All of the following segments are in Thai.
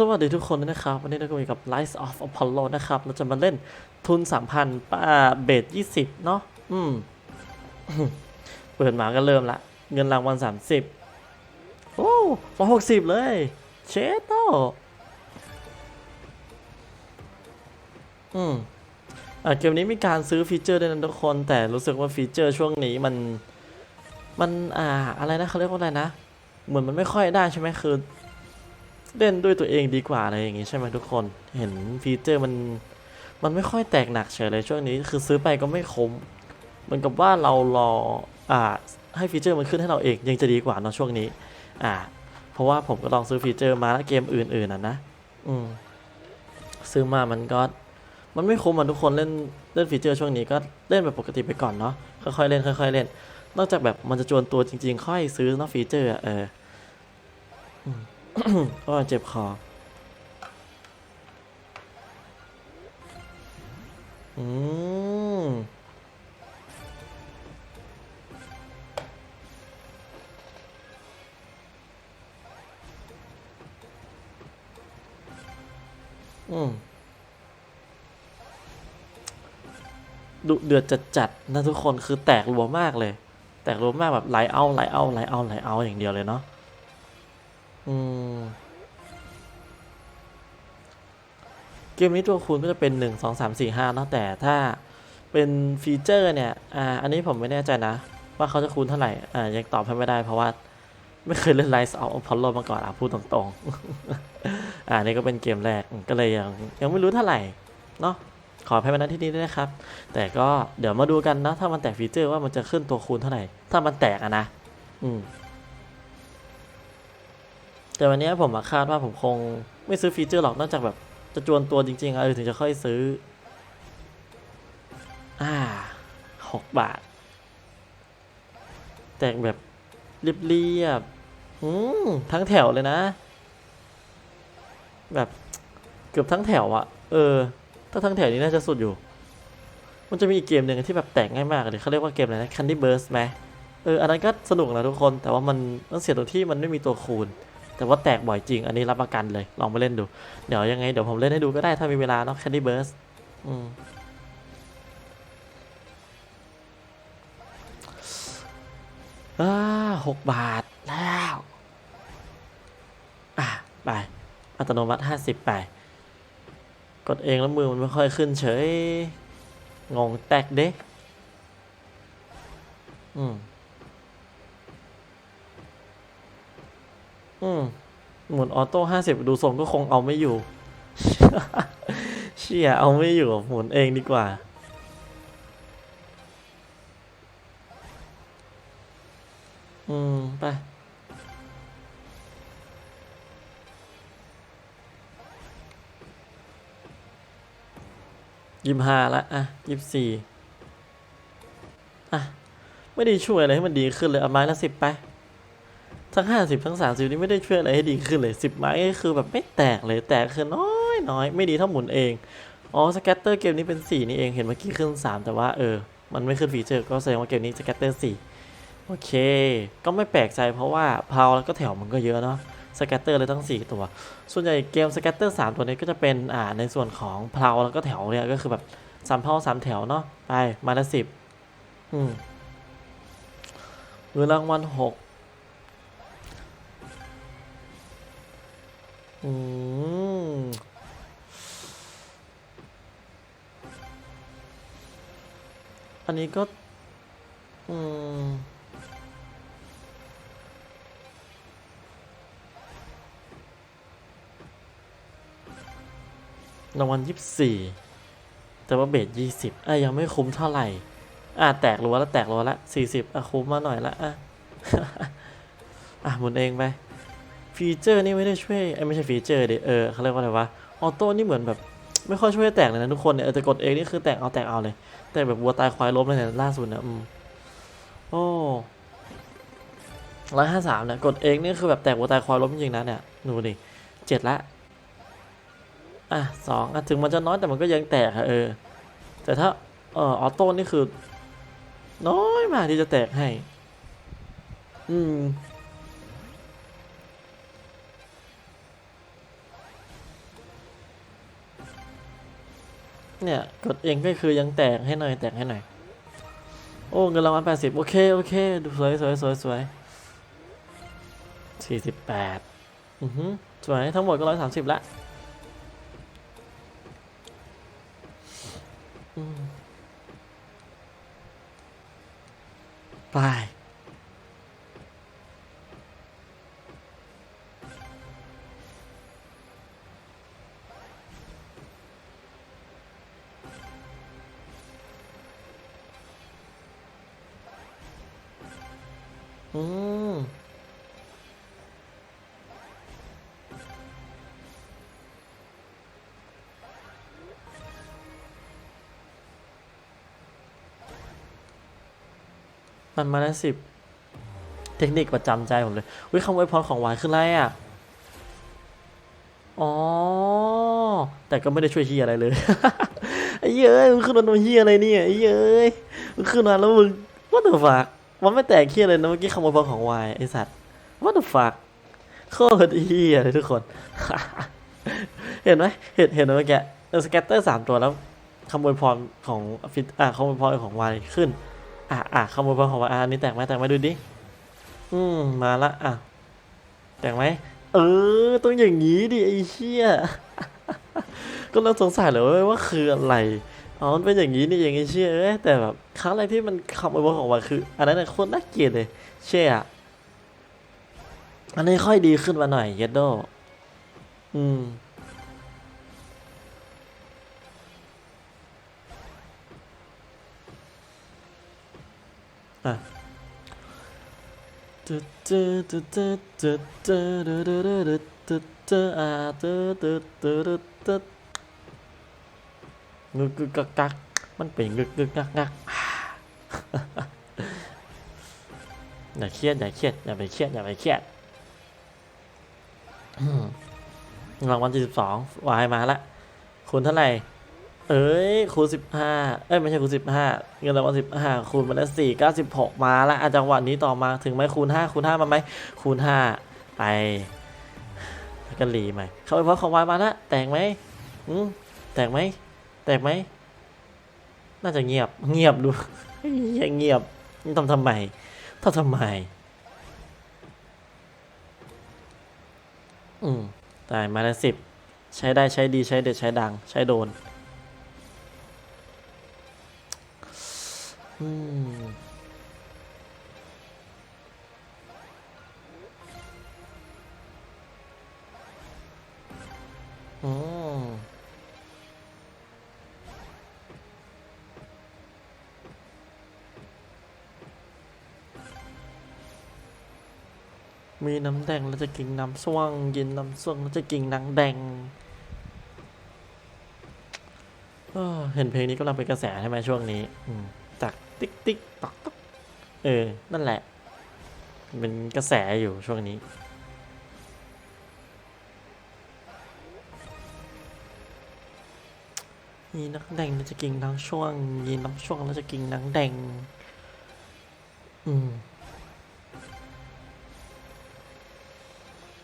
สวัสดีทุกคนนะครับ วันนี้เราก็อยู่กับ Rise of Apollo นะครับ เราจะมาเล่นทุน 3,000ป้าเบส20 เนาะอืม เปิดมาก็เริ่มละ เงินรางวัล 30 โอ้ร้อยหกสิบเลย เชตโตอืมอ่าเกมนี้มีการซื้อฟีเจอร์ด้วยนะทุกคน แต่รู้สึกว่าฟีเจอร์ช่วงนี้มัน มัน อ่า อะไรนะเขาเรียกว่าอะไรนะ เหมือนมันไม่ค่อยได้ใช่ไหมคือ เล่นด้วยตัวเองดีกว่าอะไรอย่างงี้ใช่ไหมทุกคน เห็นฟีเจอร์มันมันไม่ค่อยแตกหนักเฉยเลยช่วงนี้คือซื้อไปก็ไม่คุ้มเหมือนกับว่าเรารออ่าให้ฟีเจอร์มันขึ้นให้เราเองยังจะดีกว่าเนอะช่วงนี้ อ่า เพราะว่าผมก็ลองซื้อฟีเจอร์มาแล้วเกมอื่นๆน่ะนะอืมซื้อมามันก็มันไม่คุ้มอะทุกคนเล่นเล่นฟีเจอร์ช่วงนี้ก็เล่นแบบปกติไปก่อนเนาะค่อยๆเล่นค่อยๆเล่น นอกจากแบบมันจะจวนตัวจริง ๆ ค่อยซื้อเนาะฟีเจอร์อะเออ ก็เจ็บคอ อืมอืมดุเดือดจัดจัดนะทุกคนคือแตกรัวมากเลย แตกรัวมากแบบไหลเอาไหลเอาไหลเอาไหลเอาอย่างเดียวเลยเนาะอืม เกมนี้ตัวคูณก็จะเป็น 1 2 3 4 5นะแต่ถ้าเป็นฟีเจอร์เนี่ย อ่า อันนี้ผมไม่แน่ใจนะ ว่าเขาจะคูณเท่าไหร่ อ่า ยังตอบให้ไม่ได้เพราะว่า ไม่เคยเล่นไลซ์เอาพอลโลมาก่อนอะพูดตรงๆ อ่า นี่ก็เป็นเกมแรก ก็เลยยังยังไม่รู้เท่าไหร่ เนาะขออภัยมาณที่นี้ด้วยนะครับ แต่ก็เดี๋ยวมาดูกันนะ ถ้ามันแตกฟีเจอร์ว่ามันจะขึ้นตัวคูณเท่าไหร่ ถ้ามันแตกอะนะ อืม แต่วันนี้ผมคาดว่าผมคงไม่ซื้อฟีเจอร์หรอกนอกจากแบบ จะจวนตัวจริงๆอะเออถึงจะค่อยซื้อ อ่าหกบาท แต่แบบเรียบๆอืมทั้งแถวเลยนะ แบบเกือบทั้งแถวอะเออ ถ้าทั้งแถวนี้น่าจะสุดอยู่ มันจะมีอีกเกมหนึ่งที่แบบแตกง่ายมากเลยเขาเรียกว่าเกมอะไรนะ Candy Burst ไหมเออ อันนั้นก็สนุกนะทุกคน แต่ว่ามันมันเสียตรงที่มันไม่มีตัวคูณ แต่ว่าแตกบ่อยจริง อันนี้รับประกันเลย ลองไปเล่นดู เดี๋ยวยังไง เดี๋ยวผมเล่นให้ดูก็ได้ถ้ามีเวลาเนาะ Candy Burst อืมอ่าหกบาทแล้ว อะ ไป อัตโนมัติห้าสิบไป กดเองแล้วมือมันไม่ค่อยขึ้นเฉย งงแตกเด้อืม อืมหมุนออโต้ห้าสิบดูทรงก็คงเอาไม่อยู่ เชี่ยเอาไม่อยู่หมุนเองดีกว่า อืม ไปยี่สิบห้าละอะยี่สิบสี่อะ ไม่ได้ช่วยอะไรให้มันดีขึ้นเลยเอาไม้ละสิบไป ทั้งห้าสิบทั้งสามสิบนี่ไม่ได้ช่วยอะไรให้ดีขึ้นเลยสิบไม้ก็คือแบบไม่แตกเลยแตกคือน้อยน้อยไม่ดีเท่าหมุนเอง อ๋อสแกตเตอร์เกมนี้เป็นสี่นี่เองเห็นเมื่อกี้ขึ้นสามแต่ว่าเออ มันไม่ขึ้นฟีเจอร์ก็แสดงว่าเกมนี้สแกตเตอร์สี่โอเค ก็ไม่แปลกใจเพราะว่าพาวแล้วก็แถวมันก็เยอะเนาะสแกตเตอร์เลยทั้ง 4 ตัว ส่วนใหญ่เกมสแกตเตอร์ 3 ตัวนี้ก็จะเป็นอ่าในส่วนของพลาแล้วก็แถวเนี่ยก็คือแบบสามเพาสามแถวเนาะไปมาละสิบอืมเงินรางวัลหก อืมอันนี้ก็ อืมรางวัลยี่สี่แต่ว่าเบสยี่สิบอะยังไม่คุ้มเท่าไหร่ อะแตกรัวแล้วแตกรัวแล้วสี่สิบอะคุ้มมาหน่อยละอะ อะหมุนเองไป ฟีเจอร์นี่ไม่ได้ช่วยไอ้ไม่ใช่ฟีเจอร์ดิเออเขาเรียกว่าอะไรวะออโต้นี่เหมือนแบบไม่ค่อยช่วยแตกเลยนะทุกคนเนี่ยแต่กดเองนี่คือแตกเอาแตกเอาเลย แต่แบบวัวตายควายล้มเลยเนี่ยล่าสุดนะอืมโอ้ร้อยห้าสามเนี่ยกดเองนี่คือแบบแตกวัวตายควายล้มจริงๆนะเนี่ยดูดิเจ็ดละอะสองอะถึงมันจะน้อยแต่มันก็ยังแตกอะเออ แต่ถ้าเออออโต้นี่คือ น้อยมากที่จะแตกให้ อืม เนี่ยกดเองก็คือยังแตกให้หน่อยแตกให้หน่อยโอ้เงินรางวัลแปดสิบโอเคโอเคดูสวยสวยสวยสวยสี่สิบแปดอือหือสวยทั้งหมดก็ร้อยสามสิบละไป มันมาแล้วสิบเทคนิคประจำใจผมเลยวิคำอวยพรของหวานคืออะไรอะอ๋อ แต่ก็ไม่ได้ช่วยเฮียอะไรเลยไอ้เย้ยมึงขึ้นมาโนเฮียอะไรเนี่ยไอ้เย้ยมึงขึ้นมาแล้วมึง what the fuck มันไม่แตกเฮียเลยนะเมื่อกี้คำอวยพรของวายไอสัตว์ what the fuck โคตรเฮียเลยทุกคน เห็นไหมเห็นเห็นไหมเมื่อกี้สแกตเตอร์สามตัวแล้วคำอวยพรของฟิตอะคำอวยพรของวายขึ้น อะอะคำอวยพรของวาอันนี้แตกไหมแตกไหมดูดิ อืมมาละอะ แตกไหมเออต้องอย่างนี้ดิไอ้เชี่ยก็เราสงสัยเลยว่าคืออะไรอ๋อมันเป็นอย่างนี้นี่เองไอ้เชี่ยเอ้ยแต่แบบครั้งแรกที่มันคำอวยพรของวาคือ อันนั้นน่ะโคตรน่าเกลียดเลย เชี่ยอะอันนี้ค่อยดีขึ้นมาหน่อยเยดโดอืม อะตึ๊ดตึ๊ดตึ๊ดตึ๊ดตึ๊ดตึ๊ดตึ๊ดตึ๊ดตึ๊ดตึ๊ดอะตึ๊ดตึ๊ดตึ๊ดตึ๊ดตึ๊ดงึกกักกักมันเป็นงึกกึกกักกักอย่าเครียดอย่าเครียดอย่าไปเครียดอย่าไปเครียดรางวัลที่สิบสองวายมาละคูณเท่าไหร่ เอ้ยคูณสิบห้าเอ้ยไม่ใช่คูณสิบห้าเงินรางวัลสิบห้าคูณมาแล้วสี่เก้าสิบหกมาละอาจังหวะนี้ต่อมาถึงไหมคูณห้าคูณห้ามาไหมคูณห้าไปแล้วก็รีใหม่เข้าไปเพราะของวายมาละแตกไหมอืมแตกไหมแตกไหมน่าจะเงียบเงียบดูเฮ้ยเงียบนี่ทำทำไมทำทำไมอืมตายมาแล้วสิบใช้ได้ใช้ดีใช้เด็ดใช้ดัง ใช้โดน อืมอืมมีน้ำแดงแล้วจะกินน้ำส้วงกินน้ำส้วงแล้วจะกินน้ำแดงเห็นเพลงนี้กำลังเป็นกระแสใช่ไหมช่วงนี้ อืม ติ๊กติ๊กตอกตอกเออ นั่นแหละ เป็นกระแสอยู่ช่วงนี้มีนักแดงแล้วจะกินน้ำช่วง ยีน้ำช่วงแล้วจะกินน้ำแดง อืม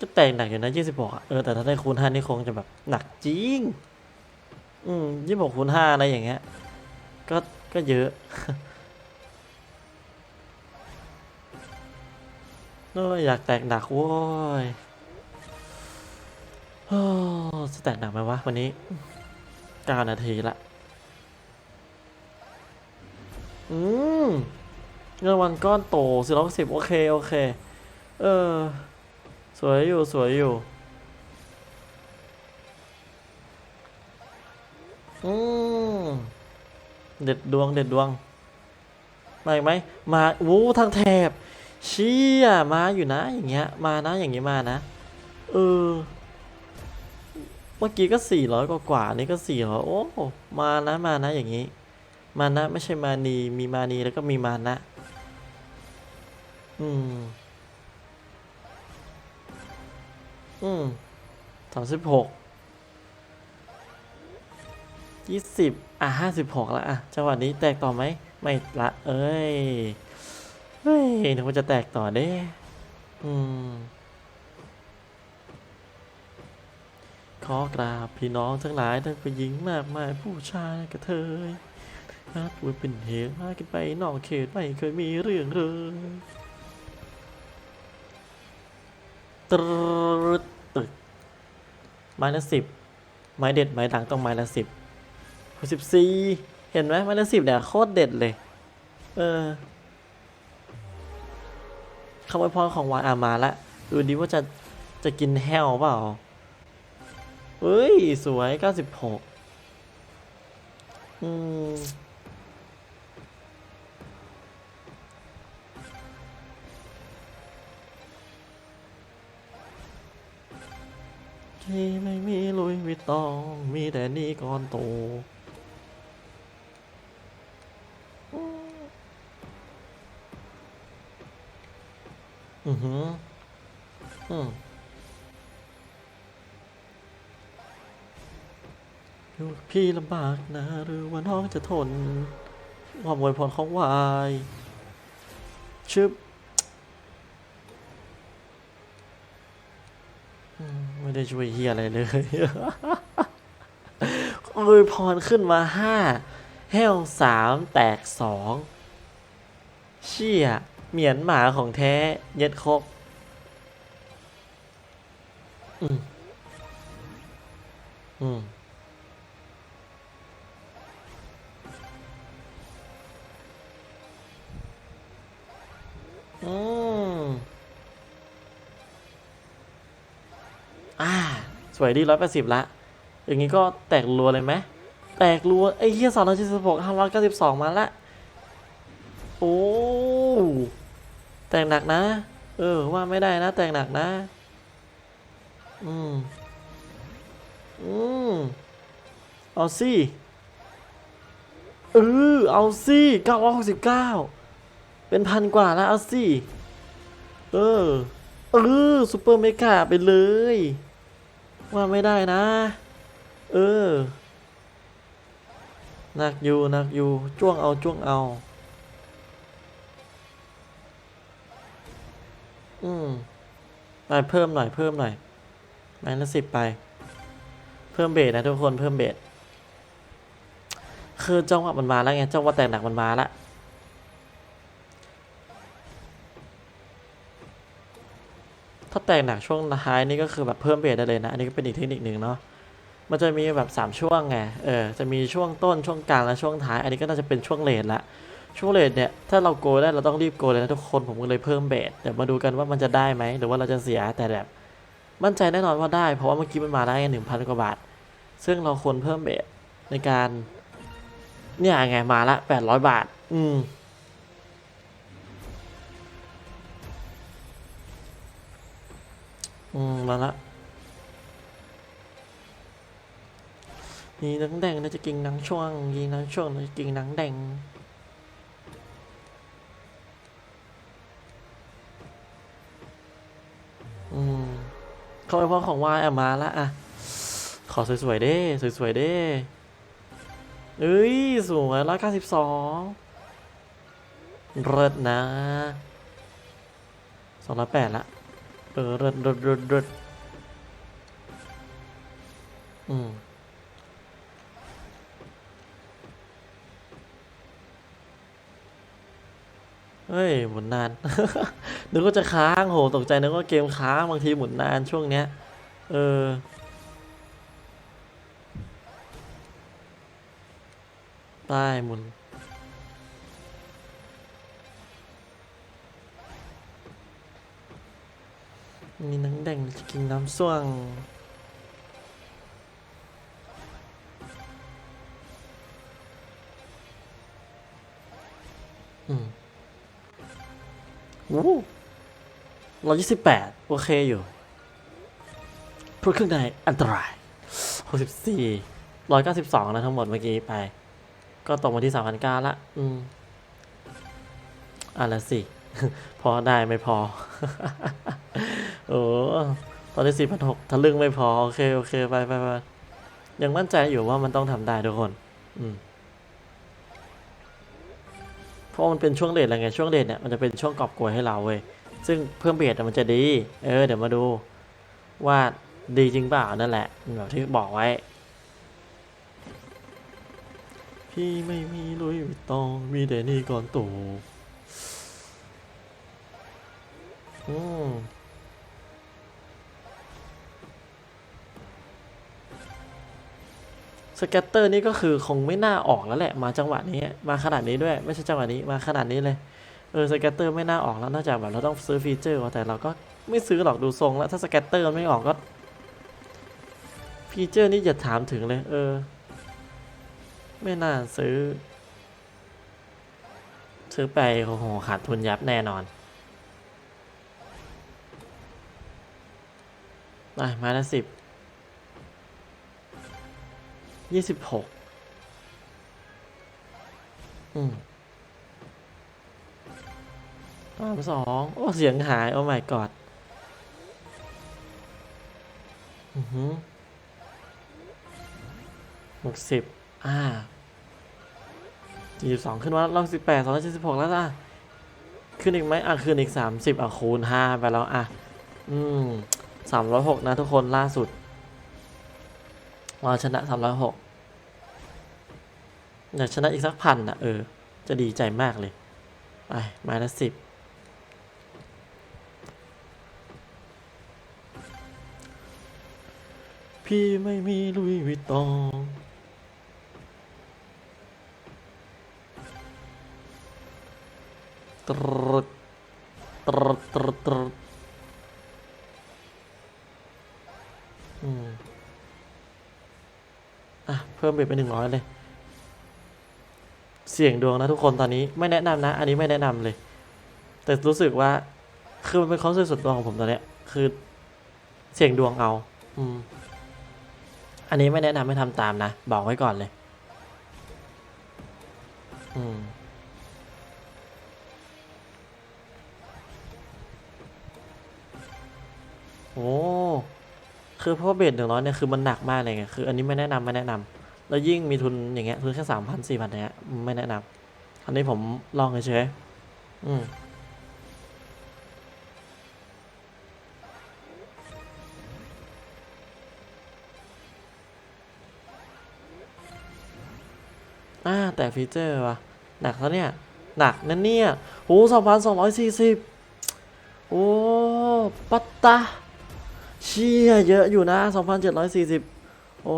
จะแตกหนักอยู่นะยี่สิบหกอะเออ แต่ถ้าได้คูณห้านี่คงจะแบบหนักจริง อืมยี่สิบหกคูณห้าอะไรอย่างเงี้ย ก็ ก็เยอะ เอออยากแตกหนักโว้ยโอ้จะแตกหนักไหมวะวันนี้เก้านาทีละ อืมเงินวันก้อนโตสี่ร้อยสิบโอเค โอเค เออ สวยอยู่ สวยอยู่ อืม เด็ดดวง เด็ดดวงมาอีกไหม มา วู้ทางแถบ เชี่ยมาอยู่นะอย่างเงี้ยมานะอย่างงี้มานะเออเมื่อกี้ก็สี่ร้อยกว่ากว่าๆนี่ก็สี่ร้อยโอ้มานะมานะอย่างงี้ มานะไม่ใช่มานีมีมานีแล้วก็มีมานะ อืม อืมสามสิบหกยี่สิบอะห้าสิบหกละอะจังหวะนี้แตกต่อไหม ไม่ละ เอ้ย ฮ้ยนึกว่าจะแตกต่อเด้อืมขอกราบพี่น้องทั้งหลายทั้งผู้หญิงมากมายผู้ชายกระเทยนัดว่าเป็นเหตุมากันไปนอกเขตไม่เคยมีเรื่องเลยตรึดตึกไม้ละสิบไม้เด็ดไม้ดังต้องไม้ละสิบหกสิบสี่เห็นไหมไม้ละสิบเนี่ยโคตรเด็ดเลย เออ คำอวยพรของวานอามาละดูดีว่าจะจะกินแห้วเปล่าเฮ้ย สวย 96 อืมที่ไม่มีลุยวิตตอง มีแต่นี่ก่อนโต อือหืออืมอยู่กับพี่ลำบากนะ หรือว่าน้องจะทนความอวยพรของวายชึบไม่ได้ช่วยเฮียอะไรเลยอวยพรขึ้นมาห้าแห้วสามแตกสองเชี่ย เหมียนหมาของแท้เย็ดครบอืมอืมอืมอ่า สวยดีร้อยแปดสิบละ อย่างนี้ก็แตกรัวเลยไหม แตกรัว ไอ้เหี้ยสองร้อยเจ็ดสิบหกห้าร้อยเก้าสิบสองมาละ โอ้ แตกหนักนะ เออ ว่าไม่ได้นะ แตกหนักนะ อืม อืม เอาสิเออเอาสิเก้าร้อยหกสิบเก้าเป็นพันกว่าแล้วเอาสิเออ เออซูเปอร์เมกาไปเลย ว่าไม่ได้นะ เออหนักอยู่หนักอยู่จ้วงเอาจ้วงเอา อืมไปเพิ่มหน่อยเพิ่มหน่อยไม้ละสิบไป เพิ่มเบสนะทุกคนเพิ่มเบสคือจังหวะมันมาแล้วไงจังหวะแตกหนักมันมาแล้วถ้าแตกหนักช่วงท้ายนี่ก็คือแบบเพิ่มเบสได้เลยนะ อันนี้ก็เป็นอีกเทคนิคหนึ่งเนาะมันจะมีแบบสามช่วงไง เออ จะมีช่วงต้นช่วงกลางและช่วงท้าย อันนี้ก็น่าจะเป็นช่วงเลทละ ช่วงเลทเนี่ย ถ้าเราโกได้เราต้องรีบโกเลยนะทุกคนผมก็เลยเพิ่มเบสเดี๋ยวมาดูกันว่ามันจะได้ไหมหรือว่าเราจะเสียแต่แบบ มั่นใจแน่นอนว่าได้ เพราะว่าเมื่อกี้มันมาได้หนึ่งพันกว่าบาท ซึ่งเราควรเพิ่มเบสในการ เนี่ยไงมาละแปดร้อยบาท อืมอืมมาละมีหนังแดงน่าจะกินนังช่วงยิงนังช่วงน่าจะกินนังแดง อืมเขาไปพอของวายอะมาละอะขอสวยๆเด้สวยๆเด้เอ้ยสวยร้อยเก้าสิบสองเริดนะสองร้อยแปดละเออเริดเริดเริดเริดอืม เฮ้ยหมุนนาน นึกว่าจะค้างโหตกใจนึกว่าเกมค้างบางทีหมุนนานช่วงเนี้ย เออได้หมุนมีนังแดงจะกินน้ำส้วงอืม ร้อยยี่สิบแปดโอเคอยู่พูดเครื่องในอันตรายหกสิบสี่ร้อยเก้าสิบสองนะทั้งหมดเมื่อกี้ไป ก็ตกมาที่สามพันเก้าละ อืมอะละสิ พอได้ไม่พอ โอ้ตอนนี้สี่พันหกทะลึ่งไม่พอ โอเค โอเค ไปไปไปยังมั่นใจอยู่ว่ามันต้องทำได้ทุกคน อืม เพราะมันเป็นช่วงเลทอะไรไงช่วงเลทเนี่ยมันจะเป็นช่วงกอบโกยให้เราเว้ยซึ่งเพิ่มเบสมันจะดี เออ เดี๋ยวมาดูว่าดีจริงเปล่านั่นแหละแบบที่บอกไว้ พี่ไม่มีลุยตองมีแต่นี่ก่อนตู่อืม สแกตเตอร์นี่ก็คือคงไม่น่าออกแล้วแหละ มาจังหวะนี้มาขนาดนี้ด้วย ไม่ใช่จังหวะนี้มาขนาดนี้เลยเออสแกตเตอร์ไม่น่าออกแล้วนอกจากแบบเราต้องซื้อฟีเจอร์แต่เราก็ไม่ซื้อหรอกดูทรงแล้วถ้าสแกตเตอร์ไม่ออกก็ฟีเจอร์นี่อย่าถามถึงเลย เออ ไม่น่าซื้อ ซื้อไปโอ้โหขาดทุนยับแน่นอนไปมาละสิบ ยี่สิบหกอืมสามสองโอ้ เสียงหาย โอ้ my god อือหือหกสิบอ่าสี่สิบสองขึ้นมาลองสิบแปดสองร้อยเจ็ดสิบหกแล้วจ้ะขึ้นอีกไหมอะขึ้นอีกสามสิบอะคูณห้าไปแล้ว อะ อืมสามร้อยหกนะทุกคนล่าสุด ว่าชนะสามร้อยหกอยากชนะอีกสักพันอะเออ จะดีใจมากเลย ไปมาละสิบพี่ไม่มีลุยวิตตองตรตรตรตรดอืมอะ เพิ่มเบ็ดไปหนึ่งร้อยเลย เสี่ยงดวงนะทุกคนตอนนี้ไม่แนะนำนะ อันนี้ไม่แนะนำเลย แต่รู้สึกว่า คือมันเป็นความรู้สึกส่วนตัวของผมตอนเนี้ย คือเสี่ยงดวงเอา อืม อันนี้ไม่แนะนำให้ทำตามนะ บอกไว้ก่อนเลย อืมโอ้ คือเพราะว่าเบสหนึ่งร้อยเนี่ยคือมันหนักมากเลยไง คืออันนี้ไม่แนะนำไม่แนะนำ แล้วยิ่งมีทุนอย่างเงี้ยทุนแค่สามพันสี่พันเนี้ยไม่แนะนำอันนี้ผมลองเฉยอืมอ่าแต่ฟีเจอร์วะหนักแล้วเนี่ย หนักนั่นเนี่ยโอ้สองพันสองร้อยสี่สิบโอ้ปัตตาเชี่ยเยอะอยู่นะสองพันเจ็ดร้อยสี่สิบโอ้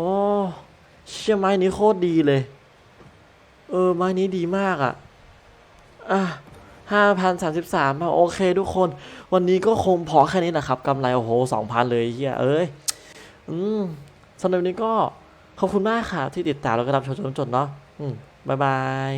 เชี่ยไม้นี้โคตรดีเลย เออ ไม้นี้ดีมากอะ่ะ อะห้าพันสามสิบสามโอเคทุกคน วันนี้ก็คงพอแค่นี้นะครับกำไร โอ้โหสองพันเลยเฮียเอ้ย อืมสำหรับวันนี้ก็ ขอบคุณมากค่ะที่ติดตามแล้วก็รับชมจนจนเนาะอืม บ๊ายบาย